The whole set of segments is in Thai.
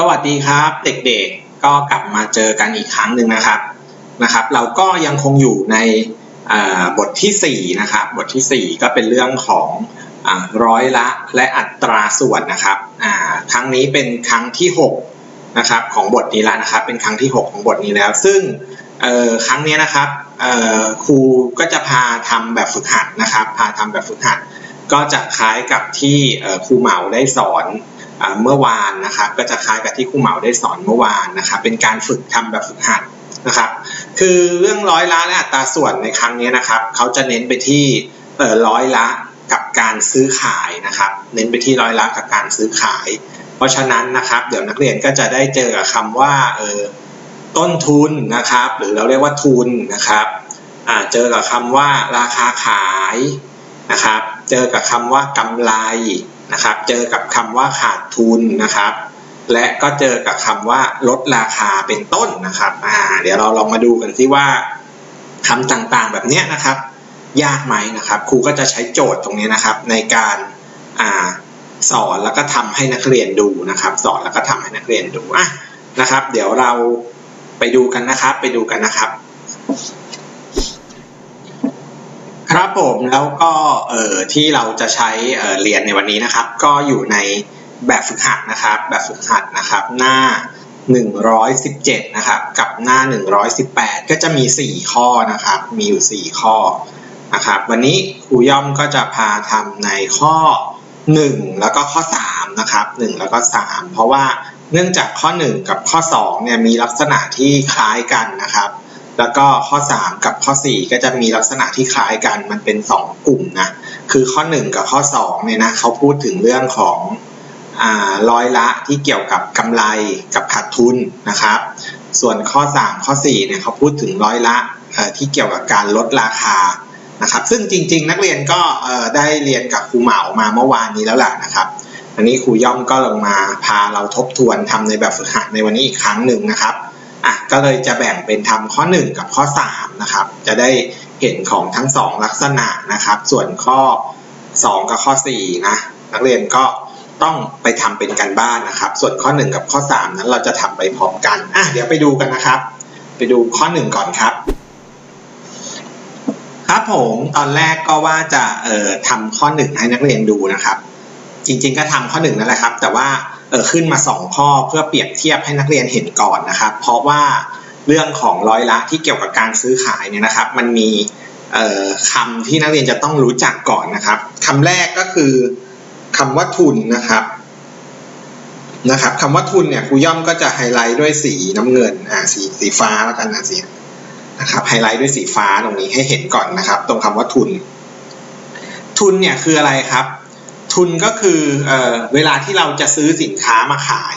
สวัสดีครับเด็กๆก็กลับมาเจอกันอีกครั้งหนึ่งนะครับนะครับ เราก็ยังคงอยู่ในบทที่ 4 นะครับ บททีสี่4 ก็เป็นเรื่องของอร้อยละและอัตราส่วนนะครับครั้งนี้เป็นครั้งที่6นะครับของบทนี้แล้วนะครับ เป็นครั้งที่ 6 ของบทนี้แล้ว ซึ่งครั้งนี้นะครับครูก็จะพาทำแบบฝึกหัดนะครับ พาทำแบบฝึกหัด ก็จะคล้ายกับที่ครูเหมาได้สอน เมื่อวานนะครับก็จะคล้ายกับที่ครูเหมาได้สอนเมื่อวานนะครับเป็นการฝึกทำแบบฝึกหัดนะครับคือเรื่องร้อยละและอัตราส่วนในครั้งนี้นะครับเขาจะเน้นไปที่เออร้อยละกับการซื้อขายนะครับ เน้นไปที่ร้อยละกับการซื้อขาย เพราะฉะนั้นนะครับ เดี๋ยวนักเรียนก็จะได้เจอกับคำว่าเออต้นทุนนะครับ หรือเราเรียกว่าทุนนะครับอ่าเจอกับคำว่าราคาขายนะครับ เจอกับคำว่ากำไรนะครับ เจอกับคำว่าขาดทุนนะครับ และก็เจอกับคำว่าลดราคาเป็นต้นนะครับอ่าเดี๋ยวเราลองมาดูกันซิว่าคำต่างๆแบบนี้นะครับ ยากไหมนะครับครูก็จะใช้โจทย์ตรงนี้นะครับ ในการอ่าสอนแล้วก็ทำให้นักเรียนดูนะครับ สอนแล้วก็ทำให้นักเรียนดูอะนะครับ เดี๋ยวเราไปดูกันนะครับ ไปดูกันนะครับ ครับผมแล้วก็เอ่อที่เราจะใช้เอ่อเรียนในวันนี้นะครับ ก็อยู่ในแบบฝึกหัดนะครับ แบบฝึกหัดนะครับ หน้า 117 นะครับ กับหน้า 118 ก็จะมี 4 ข้อนะครับ มีอยู่ 4 ข้อนะครับ วันนี้ครูย่อมก็จะพาทำในข้อ 1 แล้วก็ข้อ 3 นะครับ 1 แล้วก็ 3 เพราะว่าเนื่องจากข้อ 1 กับข้อ2เนี่ยมีลักษณะที่คล้ายกันนะครับ แล้วก็ข้อ 3 กับข้อ 4 ก็จะมีลักษณะที่คล้ายกันมันเป็น 2 กลุ่มนะคือข้อ 1 กับข้อ2เนี่ยนะเขาพูดถึงเรื่องของอร้อยละที่เกี่ยวกับกำไรกับขาดทุนนะครับ ส่วนข้อ 3 ข้อ4เนี่ยเขาพูดถึงร้อยละที่เกี่ยวกับการลดราคานะครับ ซึ่งจริง ๆ นักเรียนก็ได้เรียนกับครูเหมามาเมื่อวานนี้แล้วล่ะนะครับ อันนี้ครูย่อมก็ลงมาพาเราทบทวนทำในแบบฝึกหัดในวันนี้อีกครั้งหนึ่งนะครับ อะก็เลยจะแบ่งเป็นทำข้อ 1 กับข้อ3นะครับจะได้เห็นของทั้ง 2 ลักษณะนะครับ ส่วนข้อ 2 กับข้อ4นะนักเรียนก็ต้องไปทำเป็นการบ้านนะครับ ส่วนข้อ 1 กับข้อ 3 นั้นเราจะทำไปพร้อมกันอะเดี๋ยวไปดูกันนะครับ ไปดูข้อ 1 ก่อนครับ ครับผมตอนแรกก็ว่าจะเอ่อทำข้อ 1 ให้นักเรียนดูนะครับ จริง ๆ ก็ทำข้อ1นั่นแหละครับ แต่ว่าเออขึ้นมา 2 ข้อเพื่อเปรียบเทียบให้นักเรียนเห็นก่อนนะครับ เพราะว่าเรื่องของร้อยละที่เกี่ยวกับการซื้อขายเนี่ยนะครับ มันมีคำที่นักเรียนจะต้องรู้จักก่อนนะครับคำแรกก็คือคำว่าทุนนะครับนะครับคำว่าทุนเนี่ยครูย่อมก็จะไฮไลท์ด้วยสีน้ำเงินอ่าสีสีฟ้าแล้วกันนะสีนะครับไฮไลท์ด้วยสีฟ้าตรงนี้ให้เห็นก่อนนะครับ ตรงคำว่าทุน ทุนเนี่ยคืออะไรครับ ทุนก็คือเออเวลาที่เราจะซื้อสินค้ามาขาย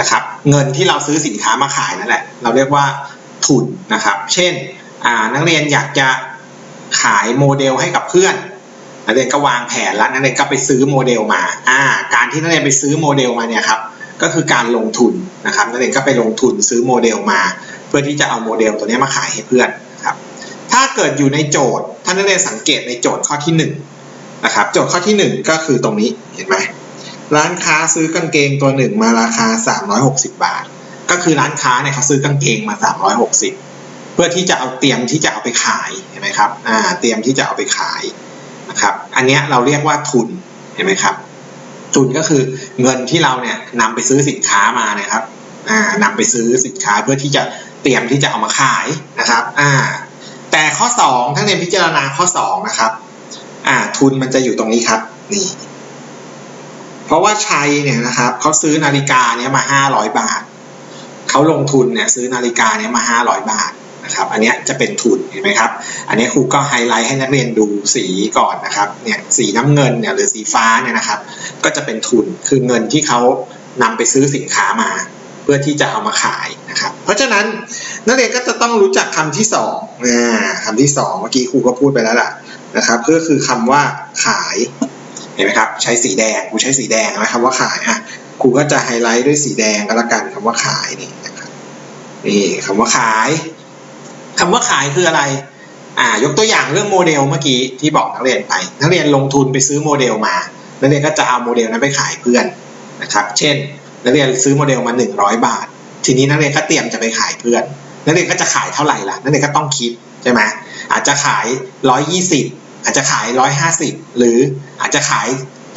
นะครับ เงินที่เราซื้อสินค้ามาขายนั่นแหละ เราเรียกว่าทุนนะครับ เช่นนักเรียนอยากจะขายโมเดลให้กับเพื่อนนักเรียนก็วางแผนแล้วนักเรียนก็ไปซื้อโมเดลมาอ่าการที่นักเรียนไปซื้อโมเดลมาเนี่ยครับก็คือการลงทุนนะครับนักเรียนก็ไปลงทุนซื้อโมเดลมา เพื่อที่จะเอาโมเดลตัวนี้มาขายให้เพื่อนนะครับถ้าเกิดอยู่ในโจทย์ถ้านักเรียนสังเกตในโจทย์ข้อที่ห นะครับโจทย์ข้อที่ 1 ก็คือตรงนี้เห็นไหมร้านค้าซื้อกางเกงตัวหนึ่งมาราคา 360 บาท ก็คือร้านค้าเนี่ยเขาซื้อกางเกงมา 360 เพื่อที่จะเอาเตรียมที่จะเอาไปขายเห็นไหมครับอ่าเตรียมที่จะเอาไปขายนะครับอันนี้เราเรียกว่าทุนเห็นไหมครับ ทุนก็คือเงินที่เราเนี่ยนำไปซื้อสินค้ามานะครับอ่านำไปซื้อสินค้าเพื่อที่จะเตรียมที่จะเอามาขายนะครับอ่าแต่ข้อ2ทั้งเรียนพิจารณาข้อ2นะครับ อ่าทุนมันจะอยู่ตรงนี้ครับ นี่ เพราะว่าชัยเนี่ยนะครับเขาซื้อนาฬิกาเนี้ยมาห้าร้อยบาทเขาลงทุนเนี่ยซื้อนาฬิกาเนี้ยมาห้าร้อยบาทนะครับ อันเนี้ยจะเป็นทุนเห็นไหมครับ อันนี้ครูก็ไฮไลท์ให้นักเรียนดูสีก่อนนะครับเนี่ยสีน้ำเงินเนี่ยหรือสีฟ้าเนี่ยนะครับ ก็จะเป็นทุนคือเงินที่เขานำไปซื้อสินค้ามา เพื่อที่จะเอามาขายนะครับ เพราะฉะนั้นนักเรียนก็จะต้องรู้จักคำที่สองอ่าคำที่สองเมื่อกี้ครูก็พูดไปแล้วล่ะ นะครับก็คือคำว่าขายเห็นไหมครับใช้สีแดงครูใช้สีแดงนะคำว่าขายอะครูก็จะไฮไลท์ด้วยสีแดงก็แล้วกันคำว่าขายนี่นะครับนี่คำว่าขายคำว่าขายคืออะไรอ่ายกตัวอย่างเรื่องโมเดลเมื่อกี้ที่บอกนักเรียนไป นักเรียนลงทุนไปซื้อโมเดลมานักเรียนก็จะเอาโมเดลนั้นไปขายเพื่อนนะครับ เช่น นักเรียนซื้อโมเดลมา 100 บาท ทีนี้นักเรียนก็เตรียมจะไปขายเพื่อน นักเรียนก็จะขายเท่าไหร่ล่ะ นักเรียนก็ต้องคิด ช่ไหมอาจจะขาย 120 อาจจะขาย 150 หรืออาจจะขาย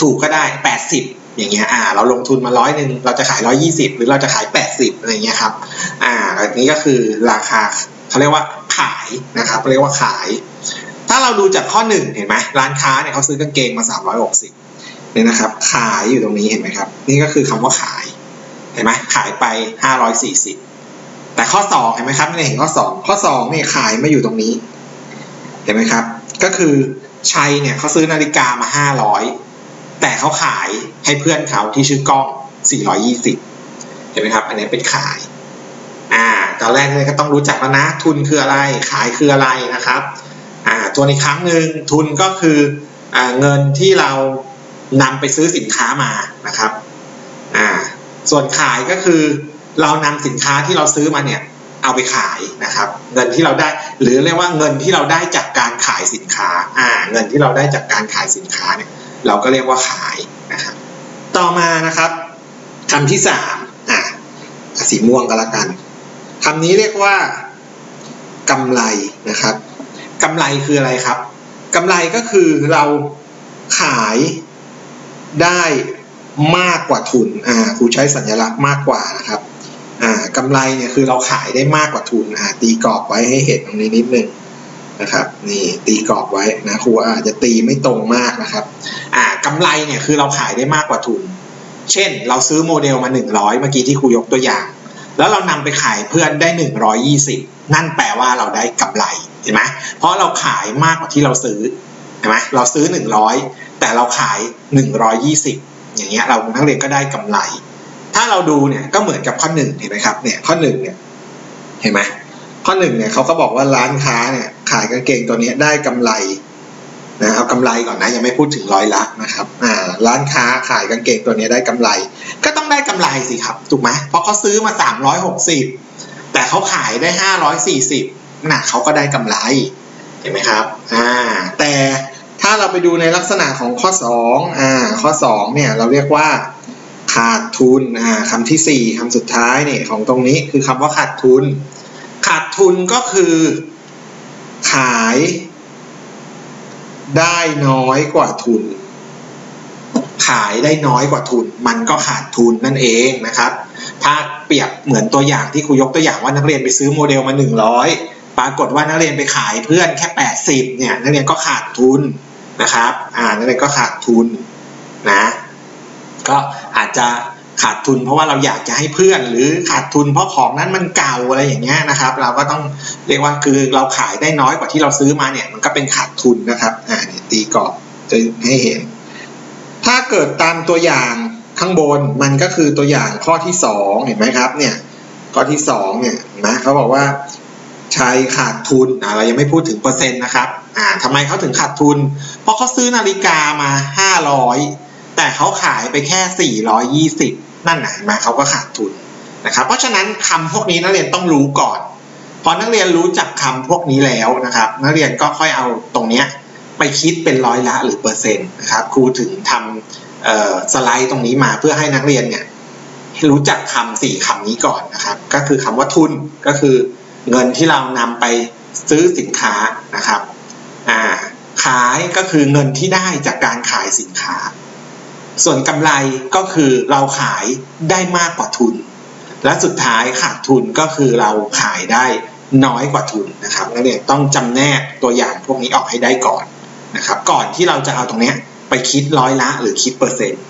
ถูกก็ได้ 80 อย่างเงี้ยอ่าเราลงทุนมาร้อยหนึ่งเราจะขาย 120 หรือเราจะขาย 80อะไรเงี้ยครับอ่าอันนี้ก็คือราคาเขาเรียกว่าขายนะครับเรียกว่าขาย ถ้าเราดูจากข้อหนึ่งเห็นไหมร้านค้าเนี่ยเขาซื้อกางเกงมา 360เนี่ยนะครับขายอยู่ตรงนี้เห็นไหมครับ นี่ก็คือคำว่าขายเห็นไหมขายไป 540 แต่ข้อ2เห็นไหมครับนี่เห็นข้อ2ข้อ2เนี่ยขายมาอยู่ตรงนี้ เห็นไหมครับ ก็คือชัยเนี่ยเขาซื้อนาฬิกามา500แต่เขาขายให้เพื่อนเขาที่ชื่อกล้อง420เห็นไหมครับ อันนี้เป็นขาย อ่าตอนแรกเนี่ยก็ต้องรู้จักแล้วนะ ทุนคืออะไร ขายคืออะไรนะครับ อ่าตัวอีกครั้งหนึ่งทุนก็คืออ่าเงินที่เรานำไปซื้อสินค้ามานะครับ อ่า ส่วนขายก็คือ เรานำสินค้าที่เราซื้อมาเนี่ยเอาไปขายนะครับ เงินที่เราได้ หรือเรียกว่าเงินที่เราได้จากการขายสินค้า อ่า เงินที่เราได้จากการขายสินค้าเนี่ย เราก็เรียกว่าขายนะครับ ต่อมานะครับคำที่สามอะสีม่วงก็แล้วกันคำนี้เรียกว่ากำไรนะครับกำไรคืออะไรครับกำไรก็คือเราขายได้มากกว่าทุน อ่าครูใช้สัญลักษณ์มากกว่านะครับ กำไรเนี่ยคือเราขายได้มากกว่าทุนอ่าตีกรอบไว้ให้เห็นตรงนี้นิดนึงนะครับนี่ตีกรอบไว้นะครูอาจจะตีไม่ตรงมากนะครับอ่ากำไรเนี่ยคือเราขายได้มากกว่าทุน เช่น เราซื้อโมเดลมา 100 เมื่อกี้ที่ครูยกตัวอย่าง แล้วเรานำไปขายเพื่อนได้ 120 นั่นแปลว่าเราได้กำไรเห็นไหมเพราะเราขายมากกว่าที่เราซื้อเห็นไหมเราซื้อ 100 แต่เราขาย 120 อย่างเงี้ยเรานักเรียนก็ได้กำไร ถ้าเราดูเนี่ยก็เหมือนกับข้อหนึ่งเห็นไหมครับเนี่ยข้อหนึ่งเนี่ยเห็นไหมข้อหนึ่งเนี่ยเขาก็บอกว่าร้านค้าเนี่ยขายกางเกงตัวนี้ได้กำไรนะเอากำไรก่อนนะยังไม่พูดถึงร้อยละนะครับอ่าร้านค้าขายกางเกงตัวนี้ได้กำไร ก็ต้องได้กำไรสิครับถูกไหมเพราะเขาซื้อมา 360 แต่เขาขายได้ 540น่ะเขาก็ได้กำไรเห็นไหมครับอ่าแต่ถ้าเราไปดูในลักษณะของข้อ2อ่าข้อ2เนี่ยเราเรียกว่า ขาดทุนอ่าคำที่4คำสุดท้ายเนี่ยของตรงนี้คือคำว่าขาดทุน ขาดทุนก็คือ ขาย ได้น้อยกว่าทุน ขายได้น้อยกว่าทุน มันก็ขาดทุนนั่นเองนะครับ ถ้าเปรียบเหมือนตัวอย่างที่ครูยกตัวอย่างว่านักเรียนไปซื้อโมเดลมา 100 ปรากฏว่านักเรียนไปขายเพื่อนแค่ 80เนี่ยนักเรียนก็ขาดทุนนะครับ อ่านักเรียนก็ขาดทุนนะ ก็อาจจะขาดทุนเพราะว่าเราอยากจะให้เพื่อน หรือขาดทุนเพราะของนั้นมันเก่าอะไรอย่างเงี้ยนะครับ เราก็ต้องเรียกว่าคือเราขายได้น้อยกว่าที่เราซื้อมาเนี่ยมันก็เป็นขาดทุนนะครับอ่าเนี่ยตีกรอบจะให้เห็น ถ้าเกิดตามตัวอย่างข้างบนมันก็คือตัวอย่างข้อที่สองเห็นไหมครับเนี่ยข้อที่สองเนี่ยนะเขาบอกว่าใช้ขาดทุนอ่าเรายังไม่พูดถึงเปอร์เซ็นต์นะครับอ่าทำไมเขาถึงขาดทุน เพราะเขาซื้อนาฬิกามาห้าร้อย แต่เขาขายไปแค่ 420 นั่นไหนมาเขาก็ขาดทุนนะครับ เพราะฉะนั้นคำพวกนี้นักเรียนต้องรู้ก่อน พอนักเรียนรู้จักคำพวกนี้แล้วนะครับ นักเรียนก็ค่อยเอาตรงเนี้ยไปคิดเป็นร้อยละหรือเปอร์เซ็นต์นะครับครูถึงทำสไลด์ตรงนี้มาเพื่อให้นักเรียนเนี่ยรู้จักคำสี่คำนี้ก่อนนะครับ ก็คือคำว่าทุนก็คือเงินที่เรานำไปซื้อสินค้านะครับขายก็คือเงินที่ได้จากการขายสินค้า ส่วนกำไรก็คือเราขายได้มากกว่าทุน และสุดท้ายขาดทุนก็คือเราขายได้น้อยกว่าทุนนะครับนักเรียนต้องจำแนกตัวอย่างพวกนี้ออกให้ได้ก่อนนะครับ ก่อนที่เราจะเอาตรงนี้ไปคิดร้อยละหรือคิดเปอร์เซ็นต์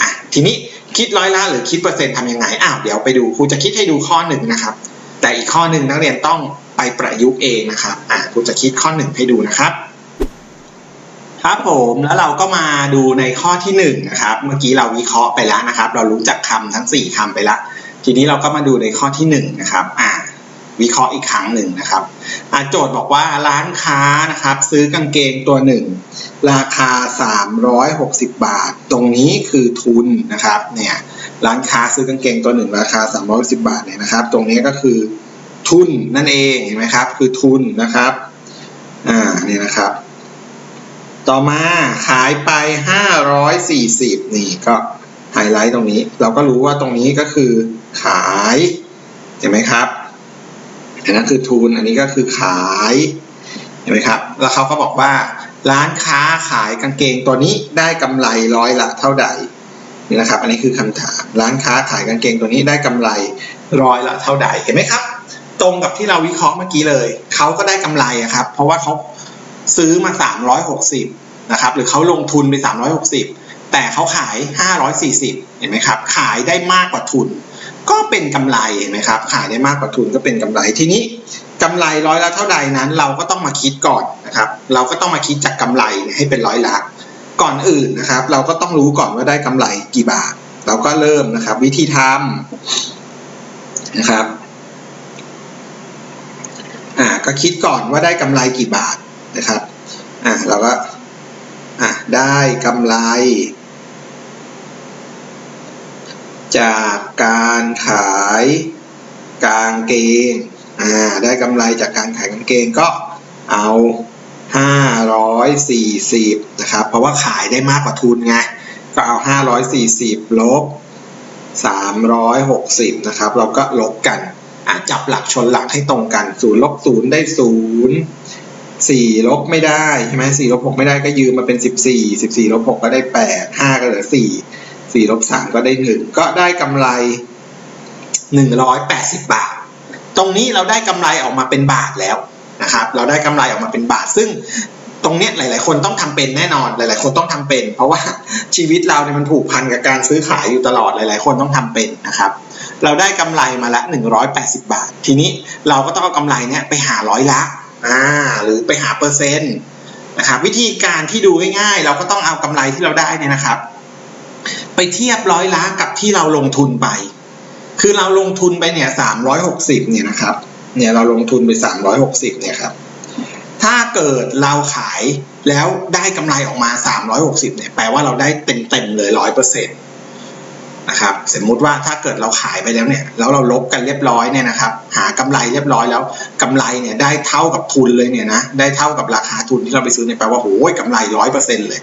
อะทีนี้คิดร้อยละหรือคิดเปอร์เซ็นต์ทำยังไงอ้าวเดี๋ยวไปดูครูจะคิดให้ดูข้อหนึ่งนะครับ แต่อีกข้อหนึ่งนักเรียนต้องไปประยุกต์เองนะครับอะครูจะคิดข้อหนึ่งให้ดูนะครับ ครับผมแล้วเราก็มาดูในข้อที่หนึ่งนะครับเมื่อกี้เราวิเคราะห์ไปแล้วนะครับ เรารู้จักคำทั้งสี่คำไปแล้วทีนี้เราก็มาดูในข้อที่หนึ่งนะครับอ่าวิเคราะห์อีกครั้งหนึ่งนะครับโจทย์บอกว่าร้านค้านะครับ ซื้อกางเกงตัวหนึ่งราคา 360 บาท ตรงนี้คือทุนนะครับเนี่ยร้านค้าซื้อกางเกงตัวหนึ่งราคา 360 บาทเนี่ยนะครับ ตรงนี้ก็คือทุนนั่นเองเห็นไหมครับ คือทุนนะครับอ่าเนี่ยนะครับ ต่อมาขายไป 540 นี่ก็ไฮไลท์ตรงนี้ เราก็รู้ว่าตรงนี้ก็คือขาย เห็นไหมครับ อันนั้นคือทุน อันนี้ก็คือขาย เห็นไหมครับ แล้วเขาก็บอกว่า ร้านค้าขายกางเกงตัวนี้ได้กำไรร้อยละเท่าใดนี่นะครับ อันนี้คือคำถาม ร้านค้าขายกางเกงตัวนี้ได้กำไรร้อยละเท่าใด เห็นไหมครับ ตรงกับที่เราวิเคราะห์เมื่อกี้เลย เขาก็ได้กำไรอะครับ เพราะว่าเขาซื้อมา 360 นะครับ หรือเขาลงทุนไป 360 แต่เขาขาย 540 เห็นไหมครับ ขายได้มากกว่าทุน ก็เป็นกำไรเห็นไหมครับ ขายได้มากกว่าทุนก็เป็นกำไรทีนี้กำไรร้อยละเท่าใดนั้น เราก็ต้องมาคิดก่อนนะครับ เราก็ต้องมาคิดจากกำไรให้เป็นร้อยละก่อนอื่นนะครับ เราก็ต้องรู้ก่อนว่าได้กำไรกี่บาท เราก็เริ่มนะครับ วิธีทำนะครับอ่าก็คิดก่อนว่าได้กำไรกี่บาทนะครับอ่าเราก็ อ่าได้กำไร จากการขายกางเกงอ่าได้กำไรจากการขายกางเกงก็เอา 540 นะครับ เพราะว่าขายได้มากกว่าทุนไง ก็เอา 540 ลบ 360 นะครับ เราก็ลบกันอะจับหลักชนหลักให้ตรงกัน 0 ลบ 0 ได้ 0 4ลบไม่ได้ใช่ไหม4ลบ6ไม่ได้ก็ยืมมาเป็น14 14ลบ6ก็ได้8 5ก็เหลือ4 4ลบ3ก็ได้1ก็ได้กำไร180บบาท ตรงนี้เราได้กำไรออกมาเป็นบาทแล้วนะครับ เราได้กำไรออกมาเป็นบาท ซึ่งตรงเนี้ยหลาย ๆ คนต้องทำเป็นแน่นอน หลาย ๆ คนต้องทำเป็น เพราะว่าชีวิตเราเนี่ยมันผูกพันกับการซื้อขายอยู่ตลอด หลาย ๆ คนต้องทำเป็นนะครับ เราได้กำไรมาละ 180 บาท ทีนี้เราก็ต้องเอากำไรเนี้ยไปหาร้อยละ อ่าหรือไปหาเปอร์เซ็นต์นะครับวิธีการที่ดูง่ายๆ เราก็ต้องเอากำไรที่เราได้เนี่ยนะครับ ไปเทียบร้อยละกับที่เราลงทุนไป คือเราลงทุนไปเนี่ย360เนี่ยนะครับเนี่ยเราลงทุนไป360เนี่ยครับถ้าเกิดเราขายแล้วได้กำไรออกมา 360เนี่ยแปลว่าเราได้เต็มๆเลย 100% นะครับสมมุติว่าถ้าเกิดเราขายไปแล้วเนี่ยแล้วเราลบกันเรียบร้อยเนี่ยนะครับหากำไรเรียบร้อยแล้วกำไรเนี่ยได้เท่ากับทุนเลยเนี่ยนะได้เท่ากับราคาทุนที่เราไปซื้อเนี่ยแปลว่าโอ้ยกำไร100%เปอร์เซ็นต์เลย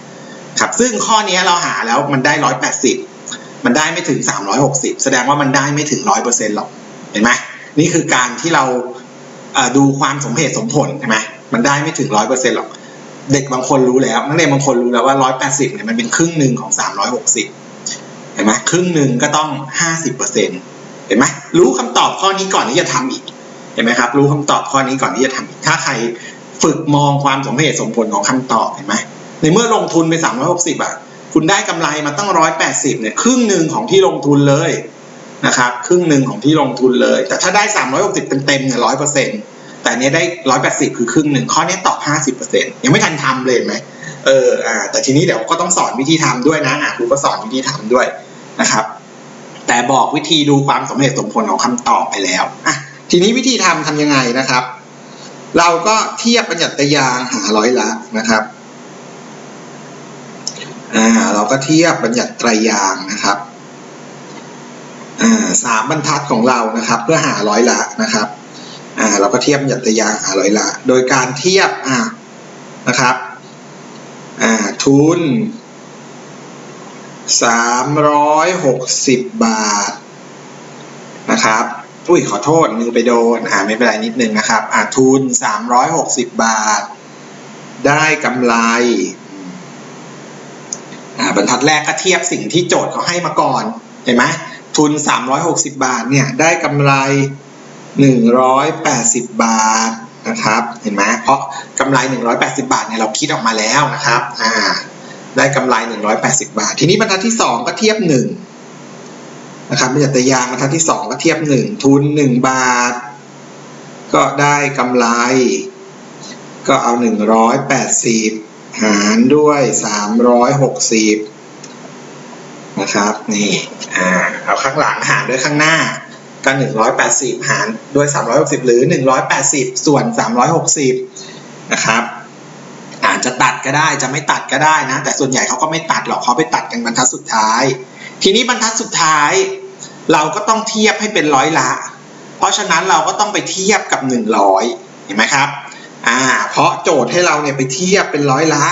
ครับซึ่งข้อนี้เราหาแล้วมันได้180มันได้ไม่ถึง360แสดงว่ามันได้ไม่ถึง100%หรอกเห็นไหมนี่คือการที่เราดูความสมเหตุสมผลใช่ไหมมันได้ไม่ถึง100%หรอก เด็กบางคนรู้แล้วนักเรียนบางคนรู้แล้วว่า180เนี่ยมันเป็นครึ่งหนึ่งของ360 เห็นไหมครึ่งหนึ่งก็ต้อง50%เปอร์เซ็นเห็นไหมรู้คำตอบข้อนี้ก่อนที่จะทำอีก เห็นไหมครับ รู้คำตอบข้อนี้ก่อนที่จะทำอีก ถ้าใครฝึกมองความสมเหตุสมผลของคำตอบเห็นไหมในเมื่อลงทุนไป360อะคุณได้กำไรมาตั้ง180เนี่ยครึ่งหนึ่งของที่ลงทุนเลยนะครับครึ่งหนึ่งของที่ลงทุนเลย แต่ถ้าได้360เต็มๆเนี่ย100%แต่เนี้ยได้180คือครึ่งหนึ่งข้อนี้ตอบ50%ยังไม่ทันทำเลยไหม เอออ่าแต่ทีนี้เดี๋ยวก็ต้องสอนวิธีทำด้วยนะอะครูก็สอนวิธีทำด้วยนะครับ แต่บอกวิธีดูความสมเหตุสมผลของคำตอบไปแล้วอะทีนี้วิธีทำทำยังไงนะครับ เราก็เทียบบัญญัติยางหาร้อยละนะครับอ่าเราก็เทียบบัญญัติไตรยางนะครับอ่าสามบรรทัดของเรานะครับ เพื่อหาร้อยละนะครับอ่าเราก็เทียบบัญญัติยางหาร้อยละ โดยการเทียบอ่านะครับ อ่าทุนสามร้อยหกสิบบาท นะครับ อุ้ยขอโทษมือไปโดน อ่าไม่เป็นไรนิดนึงนะครับ อ่าทุนสามร้อยหกสิบบาท ได้กำไร อ่าบรรทัดแรกก็เทียบสิ่งที่โจทย์เขาให้มาก่อน เห็นไหมทุน 360 บาทเนี่ย ได้กำไร 180 บาท นะครับ เห็นไหมเพราะกำไร 180 บาทเนี่ยเราคิดออกมาแล้วนะครับอ่าได้กำไร 180 บาท ทีนี้บรรทัดที่ 2 ก็เทียบ 1 นะครับบรรยัติยางบรรทัดที่ 2 ก็เทียบ 1 ทุน 1 บาท ก็ได้กำไร ก็เอา 180 หารด้วย 360 นะครับ นี่อ่าเอาข้างหลังหารด้วยข้างหน้า ก็180 หารด้วย 360 หรือ 180 ส่วน 360 นะครับ อาจจะตัดก็ได้จะไม่ตัดก็ได้นะ แต่ส่วนใหญ่เขาก็ไม่ตัดหรอกเขาไปตัดกันบรรทัดสุดท้าย ทีนี้บรรทัดสุดท้าย เราก็ต้องเทียบให้เป็นร้อยละ เพราะฉะนั้นเราก็ต้องไปเทียบกับ 100 เห็นไหมครับอ่าเพราะโจทย์ให้เราเนี่ยไปเทียบเป็นร้อยละ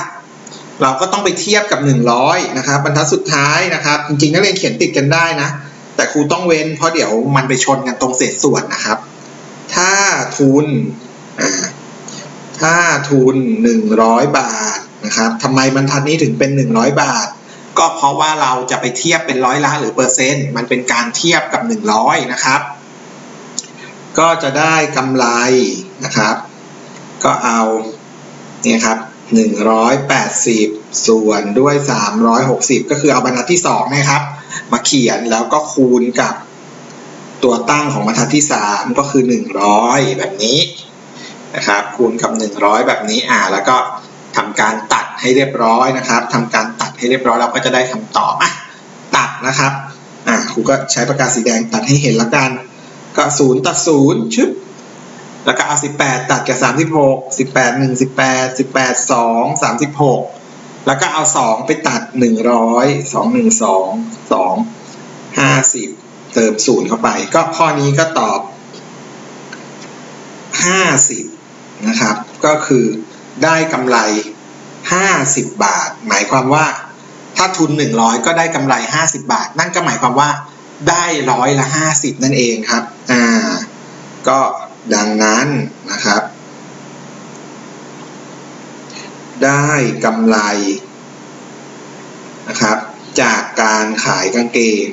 เราก็ต้องไปเทียบกับ 100 นะครับบรรทัดสุดท้ายนะครับ จริงๆนักเรียนเขียนติดกันได้นะ แต่ครูต้องเว้นเพราะเดี๋ยวมันไปชนกันตรงเศษส่วนนะครับ ถ้าทุนถ้าทุน 100 บาทนะครับทำไมบรรทัดนี้ถึงเป็น 100 บาท ก็เพราะว่าเราจะไปเทียบเป็นร้อยละหรือเปอร์เซ็นต์มันเป็นการเทียบกับ 100 นะครับ ก็จะได้กำไรนะครับ ก็เอาเนี่ยครับ180 ส่วนด้วย 360 ก็คือเอาบรรทัดที่2นะครับ มาเขียนแล้วก็คูณกับตัวตั้งของบรรทัดที่ 3 ก็คือ 100 แบบนี้นะครับคูณกับ 100 แบบนี้อ่าแล้วก็ทำการตัดให้เรียบร้อยนะครับทำการตัดให้เรียบร้อยเราก็จะได้คำตอบอะตัดนะครับอ่าครูก็ใช้ปากกาสีแดงตัดให้เห็นละกัน ก็ศูนย์ตัดศูนย์ชึบแล้วก็เอา 18 ตัดกับ 36 18 1 18 18 2 36 แล้วก็เอา2ไปตัด100 2 1 2 2 50เติม0เข้าไป ก็ข้อนี้ก็ตอบ50นะครับ ก็คือได้กำไร50บบาท หมายความว่าถ้าทุน100ก็ได้กำไร50บาท นั่นก็หมายความว่าได้ร้อยละ50นั่นเองครับ อ่า ก็ดังนั้นนะครับ ได้กำไรนะครับ จากการขายกางเกง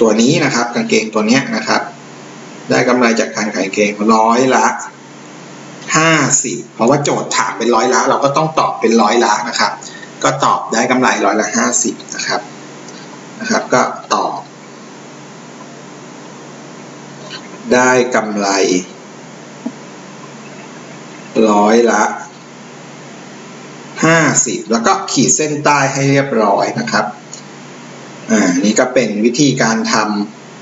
ตัวนี้นะครับกางเกงตัวนี้นะครับ ได้กำไรจากการขายกางเกงร้อยละห้าสิบเพราะว่าโจทย์ถามเป็นร้อยละ เราก็ต้องตอบเป็นร้อยละนะครับ ก็ตอบได้กำไรร้อยละห้าสิบนะครับนะครับ ก็ตอบ ได้กำไร ร้อยละห้าสิบแล้วก็ขีดเส้นใต้ให้เรียบร้อยนะครับ อ่า นี่ก็เป็นวิธีการท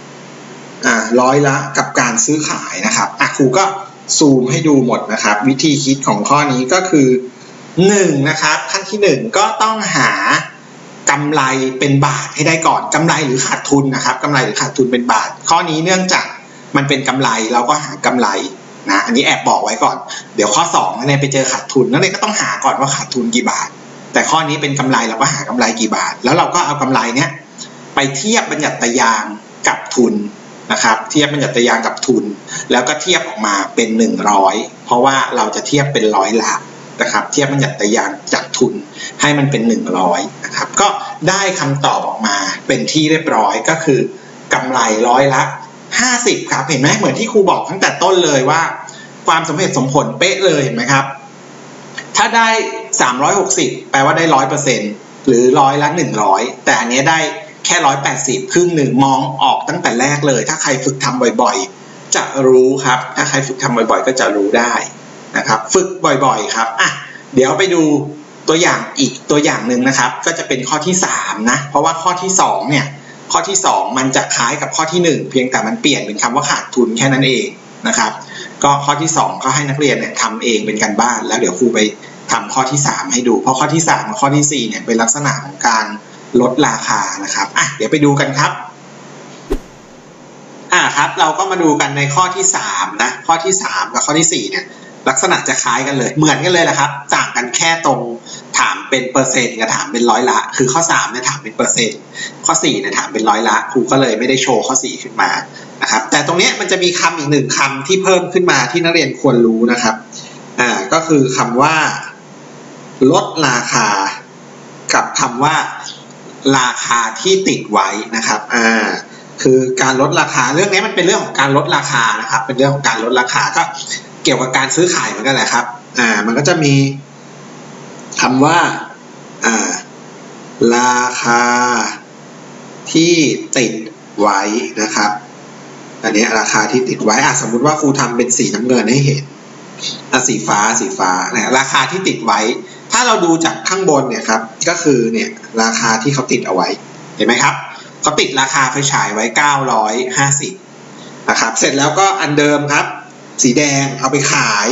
ำอ่าร้อยละกับการซื้อขายนะครับ อะครูก็ซูมให้ดูหมดนะครับ วิธีคิดของข้อนี้ก็คือหนึ่งนะครับ ขั้นที่หนึ่งก็ต้องหากำไรเป็นบาทให้ได้ก่อนกำไรหรือขาดทุนนะครับกำไรหรือขาดทุนเป็นบาท ข้อนี้เนื่องจากมันเป็นกำไรเราก็หากำไร นะอันนี้แอบบอกไว้ก่อน เดี๋ยวข้อ2นั่นเองไปเจอขาดทุนนั่นเองก็ต้องหาก่อนว่าขาดทุนกี่บาท แต่ข้อนี้เป็นกำไรเราก็หากำไรกี่บาท แล้วเราก็เอากำไรเนี้ยไปเทียบบัญญัติยางกับทุนนะครับเทียบบัญญัติยางกับทุน แล้วก็เทียบออกมาเป็น 100 เพราะว่าเราจะเทียบเป็นร้อยละนะครับเทียบบัญญัติยางจากทุนให้มันเป็น 100นะครับก็ได้คำตอบออกมาเป็นที่เรียบร้อยก็คือกำไรร้อยละ 50 ครับ เห็นไหมเหมือนที่ครูบอกตั้งแต่ต้นเลยว่า ความสมเหตุสมผลเป๊ะเลยเห็นไหมครับ ถ้าได้ 360 แปลว่าได้ 100%หรือร้อยละ 100 แต่อันนี้ได้แค่ 180 ครึ่งหนึ่งมองออกตั้งแต่แรกเลย ถ้าใครฝึกทำบ่อยๆ จะรู้ครับ ถ้าใครฝึกทำบ่อยๆ ก็จะรู้ได้นะครับ ฝึกบ่อยๆ ครับอะเดี๋ยวไปดูตัวอย่างอีกตัวอย่างหนึ่งนะครับ ก็จะเป็นข้อที่ 3 นะ เพราะว่าข้อที่ 2 เนี่ย ข้อที่ 2 มันจะคล้ายกับข้อที่ 1 เพียงแต่มันเปลี่ยนเป็นคำว่าขาดทุนแค่นั้นเองนะครับ ก็ข้อที่ 2 ก็ให้นักเรียนเนี่ยทำเองเป็นการบ้าน แล้วเดี๋ยวครูไปทำข้อที่ 3 ให้ดู เพราะข้อที่3กับข้อที่4เนี่ยเป็นลักษณะของการลดราคานะครับอะเดี๋ยวไปดูกันครับอ่าครับ เราก็มาดูกันในข้อที่3นะข้อที่ 3 กับข้อที่4เนี่ย ลักษณะจะคล้ายกันเลย เหมือนกันเลยแหละครับ ต่างกันแค่ตรงถามเป็นเปอร์เซ็นต์กับถามเป็นร้อยละ คือข้อ3เนี่ยถามเป็นเปอร์เซ็นต์ข้อ4เนี่ยถามเป็นร้อยละครูก็เลยไม่ได้โชว์ข้อ 4 ขึ้นมานะครับ แต่ตรงนี้มันจะมีคำอีกหนึ่งคำที่เพิ่มขึ้นมาที่นักเรียนควรรู้นะครับอ่าก็คือคำว่า ลดราคา กับคำว่าราคาที่ติดไว้นะครับอ่าคือการลดราคาเรื่องนี้มันเป็นเรื่องของการลดราคานะครับ เป็นเรื่องของการลดราคาก็ เกี่ยวกับการซื้อขายเหมือนกันแหละครับ อ่า มันก็จะมีคำว่า อ่า ราคาที่ติดไว้นะครับ อันนี้ราคาที่ติดไว้อะสมมุติว่าครูทำเป็นสีน้ำเงินให้เห็นอะสีฟ้าสีฟ้าเนี่ยราคาที่ติดไว้ ถ้าเราดูจากข้างบนเนี่ยครับ ก็คือเนี่ยราคาที่เขาติดเอาไว้ เห็นไหมครับเขาติดราคาไฟฉายไว้ 950นะครับ เสร็จแล้วก็อันเดิมครับ สีแดงเอาไปขาย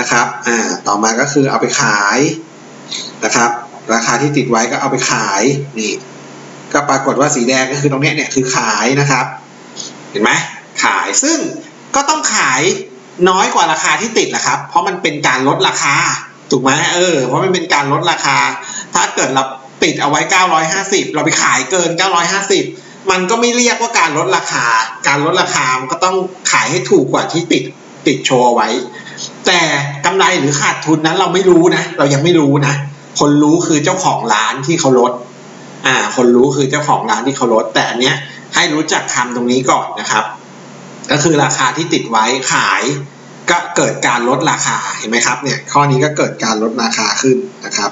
นะครับ อ่า ต่อมาก็คือเอาไปขายนะครับ ราคาที่ติดไว้ก็เอาไปขายนี่ ก็ปรากฏว่าสีแดงก็คือตรงเนี้ยเนี่ยคือขายนะครับ เห็นไหมขายซึ่งก็ต้องขายน้อยกว่าราคาที่ติดแหละครับ เพราะมันเป็นการลดราคาถูกไหมเออ เพราะมันเป็นการลดราคา ถ้าเกิดเราติดเอาไว้ 950 เราไปขายเกิน 950 มันก็ไม่เรียกว่าการลดราคา การลดราคามันก็ต้องขายให้ถูกกว่าที่ติดติดโชว์ไว้ แต่กำไรหรือขาดทุนนั้นเราไม่รู้นะ เรายังไม่รู้นะ คนรู้คือเจ้าของร้านที่เขาลด อ่า คนรู้คือเจ้าของร้านที่เขาลด แต่อันเนี้ยให้รู้จักคำตรงนี้ก่อนนะครับ ก็คือราคาที่ติดไว้ขายก็เกิดการลดราคาเห็นไหมครับ เนี่ย ข้อนี้ก็เกิดการลดราคาขึ้นนะครับ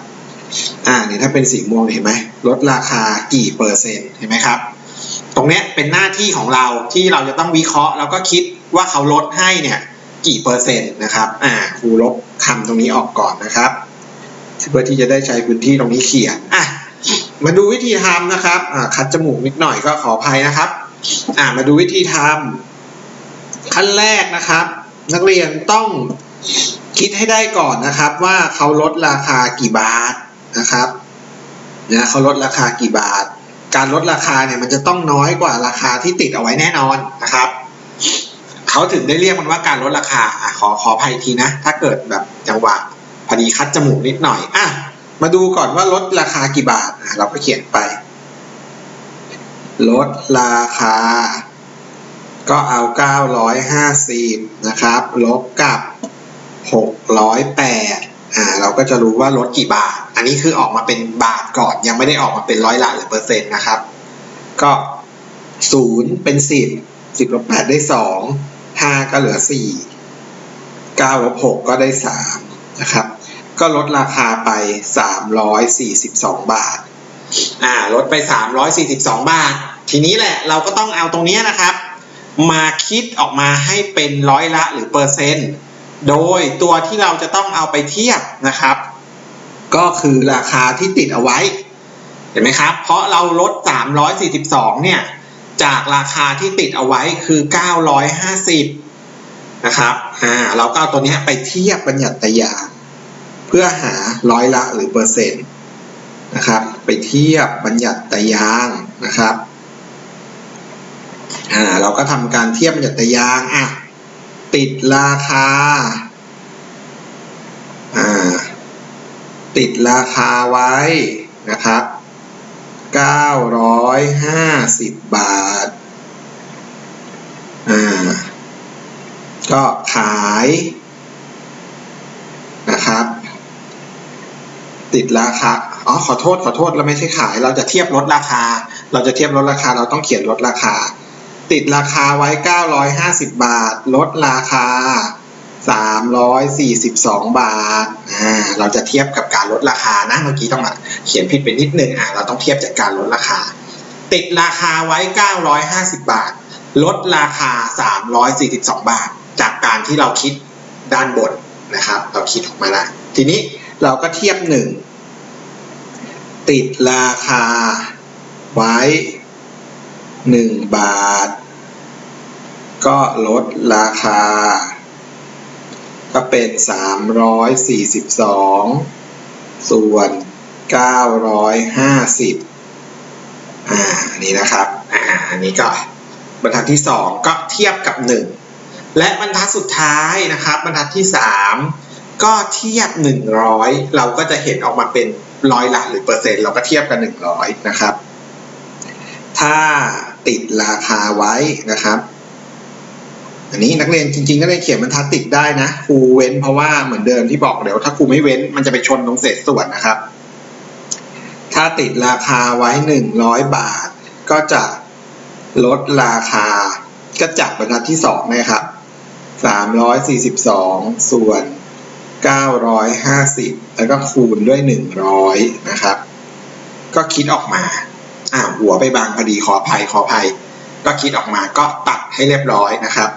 อ่าเนี่ยถ้าเป็นสีม่วงเห็นไหมลดราคากี่เปอร์เซ็นต์เห็นไหมครับ ตรงเนี้ยเป็นหน้าที่ของเราที่เราจะต้องวิเคราะห์ แล้วก็คิดว่าเขาลดให้เนี่ยกี่เปอร์เซ็นต์นะครับอ่าครูลบคำตรงนี้ออกก่อนนะครับเพื่อที่จะได้ใช้พื้นที่ตรงนี้เขียนอะมาดูวิธีทำนะครับอ่าคัดจมูกนิดหน่อยก็ขออภัยนะครับอ่ามาดูวิธีทำขั้นแรกนะครับ นักเรียนต้องคิดให้ได้ก่อนนะครับ ว่าเขาลดราคากี่บาทนะครับนะเขาลดราคากี่บาท การลดราคาเนี่ยมันจะต้องน้อยกว่าราคาที่ติดเอาไว้แน่นอนนะครับเขาถึงได้เรียกมันว่าการลดราคาอะขอขออภัยทีนะ ถ้าเกิดแบบจังหวะพอดีคัดจมูกนิดหน่อยอะมาดูก่อนว่าลดราคากี่บาทอะเราก็เขียนไป ลดราคา ก็เอา 950 นะครับ ลบกับ 608 อ่าเราก็จะรู้ว่าลดกี่บาท อันนี้คือออกมาเป็นบาทก่อน ยังไม่ได้ออกมาเป็นร้อยละหรือเปอร์เซ็นต์นะครับ ก็0เป็น10 10ลบ8ได้2 5ก็เหลือ4 9ลบ6ก็ได้3นะครับ ก็ลดราคาไป342บสองบาท อ่า ลดไป342บาท ทีนี้แหละเราก็ต้องเอาตรงนี้นะครับ มาคิดออกมาให้เป็นร้อยละหรือเปอร์เซ็นต์ โดยตัวที่เราจะต้องเอาไปเทียบนะครับ ก็คือราคาที่ติดเอาไว้ เห็นไหมครับ เพราะเราลด 342 เนี่ย จากราคาที่ติดเอาไว้คือ 950 นะครับ อ่า เราก็เอาตัวนี้ไปเทียบบัญญัติยางเพื่อหาร้อยละหรือเปอร์เซ็นต์นะครับ ไปเทียบบัญญัติยางนะครับ อ่า เราก็ทำการเทียบบัญญัติยาง อะ ติดราคา อ่า ติดราคาไว้นะครับ 950 บาท อ่า ก็ขายนะครับ ติดราคา อ๋อ ขอโทษ ขอโทษ เราไม่ใช่ขาย เราจะเทียบลดราคา เราจะเทียบลดราคา เราต้องเขียนลดราคา ติดราคาไว้ 950 บาท ลดราคา 342 บาทอ่าเราจะเทียบกับการลดราคานะเมื่อกี้ต้องมาเขียนผิดไปนิดนึงอ่าเราต้องเทียบจากการลดราคา ติดราคาไว้ 950 บาท ลดราคา 342 บาท จากการที่เราคิดด้านบนนะครับ เราคิดออกมาแล้วทีนี้เราก็เทียบหนึ่งติดราคาไว้ 1 บาท ก็ลดราคา ก็เป็น 342 ส่วน 950 อ่าอันนี้นะครับ อ่าอันนี้ก็บรรทัดที่ 2 ก็เทียบกับ 1 และบรรทัดสุดท้ายนะครับ บรรทัดที่ 3 ก็เทียบ 100 เราก็จะเห็นออกมาเป็นร้อยละหรือเปอร์เซ็นต์เราก็เทียบกัน 100 นะครับ ถ้า ติดราคาไว้นะครับ อันนี้นักเรียนจริงๆนักเรียนเขียนบรรทัดติดได้นะครูเว้นเพราะว่าเหมือนเดิมที่บอกเดี๋ยวถ้าครูไม่เว้นมันจะไปชนตรงเศษส่วนนะครับ ถ้าติดราคาไว้หนึ่งร้อยบาท ก็จะลดราคาก็จับบรรทัดที่สองนะครับสามร้อยสี่สิบสองส่วนเก้าร้อยห้าสิบแล้วก็คูณด้วยหนึ่งร้อยนะครับ ก็คิดออกมา อ่าหัวไปบางพอดีขออภัยขออภัย ก็คิดออกมาก็ตัดให้เรียบร้อยนะครับ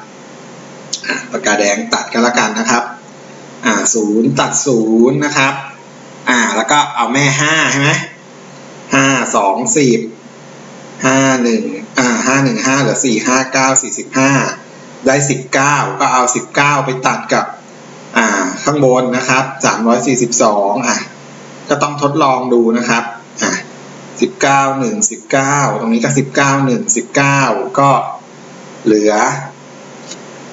ปากกาแดงตัดกันละกันนะครับอ่าศูนย์ตัดศูนย์นะครับอ่าแล้วก็เอาแม่ห้าใช่ไหมห้าสองสิบห้าหนึ่งอ่าห้าหนึ่งห้าเหลือสี่ห้าเก้าสี่สิบห้าได้สิบเก้าก็เอาสิบเก้าไปตัดกับอ่าข้างบนนะครับสามร้อยสี่สิบสองอะก็ต้องทดลองดูนะครับอะ สิบเก้าหนึ่งสิบเก้าตรงนี้ก็สิบเก้าหนึ่งสิบเก้าก็เหลือ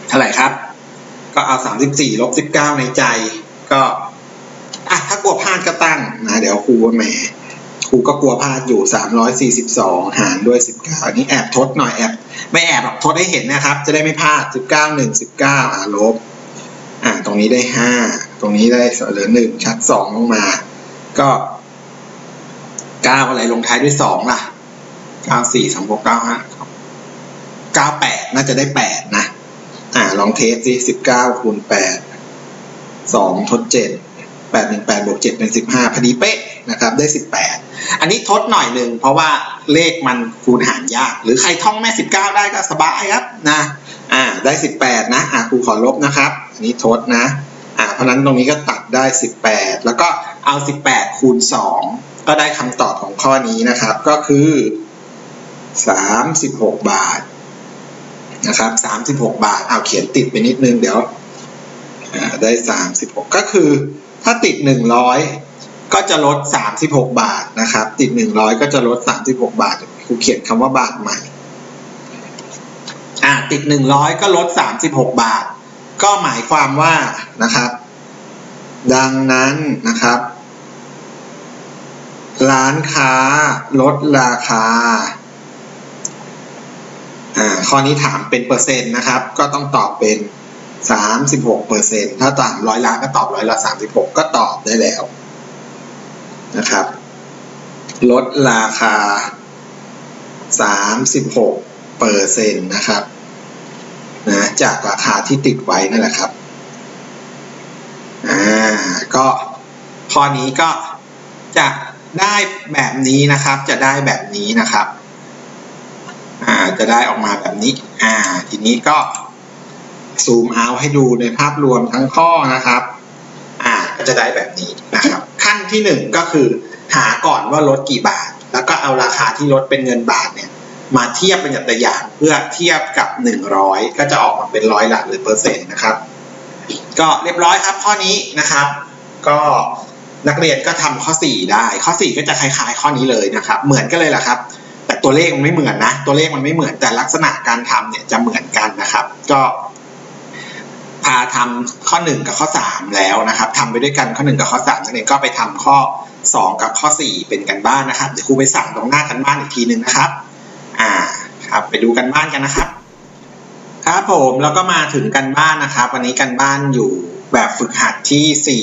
เท่าไหร่ครับ ก็เอาสามสิบสี่ลบสิบเก้าในใจ ก็อะถ้ากลัวพลาดก็ตั้งนะเดี๋ยวครูว่าแหมครูก็กลัวพลาดอยู่342หารด้วย19อันนี้แอบทดหน่อยแอบไม่แอบหรอกทดให้เห็นนะครับ จะได้ไม่พลาด19 1 19อะลบอ่าตรงนี้ได้5ตรงนี้ได้เหลือ1ชัด2ลงมา ก็ 9อะไรลงท้ายด้วย2ล่ะ9 4 3 6 9 5 9 8น่าจะได้8นะ อ่า ลองเทสสิ19คูณ8 2ทด7 8 1 8บวก7เป็น15พอดีเป๊ะนะครับ ได้18อันนี้ทดหน่อยหนึ่งเพราะว่าเลขมันคูณหารยาก หรือใครท่องแม่19ได้ก็สบายครับนะอ่าได้18นะอ่าครูขอลบนะครับ อันนี้ทดนะอ่าเพราะนั้นตรงนี้ก็ตัดได้18แปดแล้วก็เอา18คูณ2 ก็ได้คำตอบของข้อนี้นะครับ ก็คือ 36 บาทนะครับ 36 บาท เอาเขียนติดไปนิดนึงเดี๋ยวอ่าได้ 36 ก็คือถ้าติด 100 ก็จะลด 36 บาทนะครับ ติด 100 ก็จะลด 36 บาทครูเขียนคำว่าบาทใหม่อ่าติด 100 ก็ลด 36 บาท ก็หมายความว่านะครับ ดังนั้นนะครับ ร้านค้าลดราคา อ่า ข้อนี้ถามเป็นเปอร์เซ็นต์นะครับ ก็ต้องตอบเป็น 36เปอร์เซ็นต์ถ้าตามร้อยล้านก็ตอบร้อยละ36 ก็ตอบได้แล้วนะครับ ลดราคา 36เปอร์เซ็นต์นะครับ นะจากราคาที่ติดไว้นั่นแหละครับ อ่า ก็ข้อนี้ก็จะ ได้แบบนี้นะครับ จะได้แบบนี้นะครับอ่าจะได้ออกมาแบบนี้ อ่า ทีนี้ก็ซูมเอาให้ดูในภาพรวมทั้งข้อนะครับ อ่า ก็จะได้แบบนี้นะครับ ขั้นที่หนึ่งก็คือ หาก่อนว่าลดกี่บาท แล้วก็เอาราคาที่ลดเป็นเงินบาทเนี่ย มาเทียบเป็นตัวอย่างเพื่อเทียบกับ 100 ก็จะออกมาเป็นร้อยหลักหรือเปอร์เซ็นต์นะครับ ก็เรียบร้อยครับข้อนี้นะครับ ก็ นักเรียนก็ทำข้อ 4 ได้ ข้อ 4 ก็จะคล้ายๆ ข้อนี้เลยนะครับ เหมือนกันเลยแหละครับ แต่ตัวเลขมันไม่เหมือนนะ ตัวเลขมันไม่เหมือนแต่ลักษณะการทำเนี่ยจะเหมือนกันนะครับ ก็พาทำข้อ 1 กับข้อ 3 แล้วนะครับทำไปด้วยกันข้อ 1 กับข้อ3นักเรียนก็ไปทำข้อ 2 กับข้อ 4 เป็นกันบ้านนะครับเดี๋ยวครูไปสั่งตรงหน้ากันบ้านอีกทีหนึ่งนะครับ อ่าครับไปดูกันบ้านกันนะครับ ครับผมแล้วก็มาถึงกันบ้านนะครับ วันนี้กันบ้านอยู่ แบบฝึกหัดที่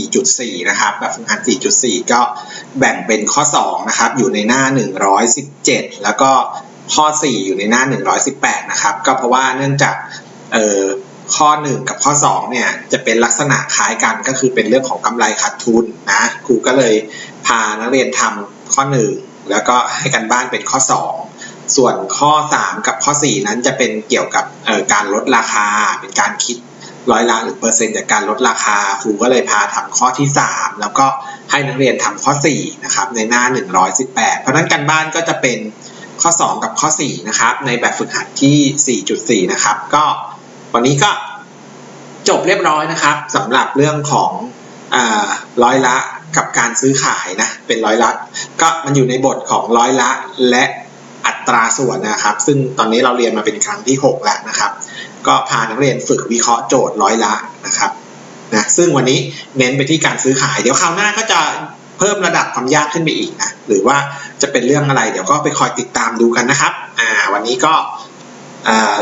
4.4 นะครับ แบบฝึกหัด 4.4 ก็แบ่งเป็นข้อ 2 นะครับ อยู่ในหน้า 117 แล้วก็ข้อ 4 อยู่ในหน้า 118 นะครับ ก็เพราะว่าเนื่องจากเอ่อข้อ 1 กับข้อ 2 เนี่ย จะเป็นลักษณะคล้ายกันก็คือเป็นเรื่องของกำไรขาดทุนนะ ครูก็เลยพานักเรียนทำข้อ 1 แล้วก็ให้กันบ้านเป็นข้อ 2ส่วนข้อ 3 กับข้อ 4 นั้นจะเป็นเกี่ยวกับการลดราคา เป็นการคิด ร้อยละหรือเปอร์เซ็นต์จากการลดราคา ครูก็เลยพาทำข้อที่ 3 แล้วก็ให้นักเรียนทำข้อ4นะครับในหน้า 118 เพราะนั้นการบ้านก็จะเป็นข้อ 2 กับข้อ4นะครับในแบบฝึกหัดที่ 4.4 นะครับ ก็วันนี้ก็จบเรียบร้อยนะครับสำหรับเรื่องของร้อยละกับการซื้อขายนะเป็นร้อยละ ก็มันอยู่ในบทของร้อยละและอัตราส่วนนะครับ ซึ่งตอนนี้เราเรียนมาเป็นครั้งที่ 6 แล้วนะครับ ก็พานักเรียนฝึกวิเคราะห์โจทย์ร้อยละนะครับนะซึ่งวันนี้เน้นไปที่การซื้อขาย เดี๋ยวคราวหน้าก็จะเพิ่มระดับความยากขึ้นไปอีกนะหรือว่าจะเป็นเรื่องอะไร เดี๋ยวก็ไปคอยติดตามดูกันนะครับอ่าวันนี้ก็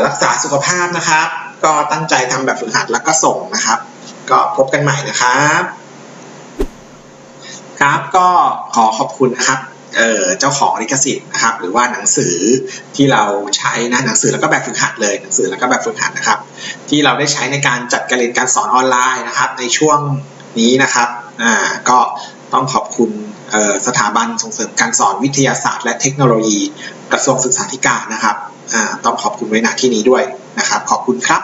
รักษาสุขภาพนะครับ ก็ตั้งใจทำแบบฝึกหัดแล้วก็ส่งนะครับ ก็พบกันใหม่นะครับ ครับก็ขอขอบคุณนะครับ เจ้าของลิขสิทธิ์นะครับหรือว่าหนังสือที่เราใช้นะหนังสือแล้วก็แบบฝึกหัดเลยหนังสือแล้วก็แบบฝึกหัดนะครับ ที่เราได้ใช้ในการจัดการเรียนการสอนออนไลน์นะครับ ในช่วงนี้นะครับอ่าก็ต้องขอบคุณสถาบันส่งเสริมการสอนวิทยาศาสตร์ และเทคโนโลยีกระทรวงศึกษาธิการนะครับอ่าต้องขอบคุณไว้ณที่นี้ด้วยนะครับ ขอบคุณครับ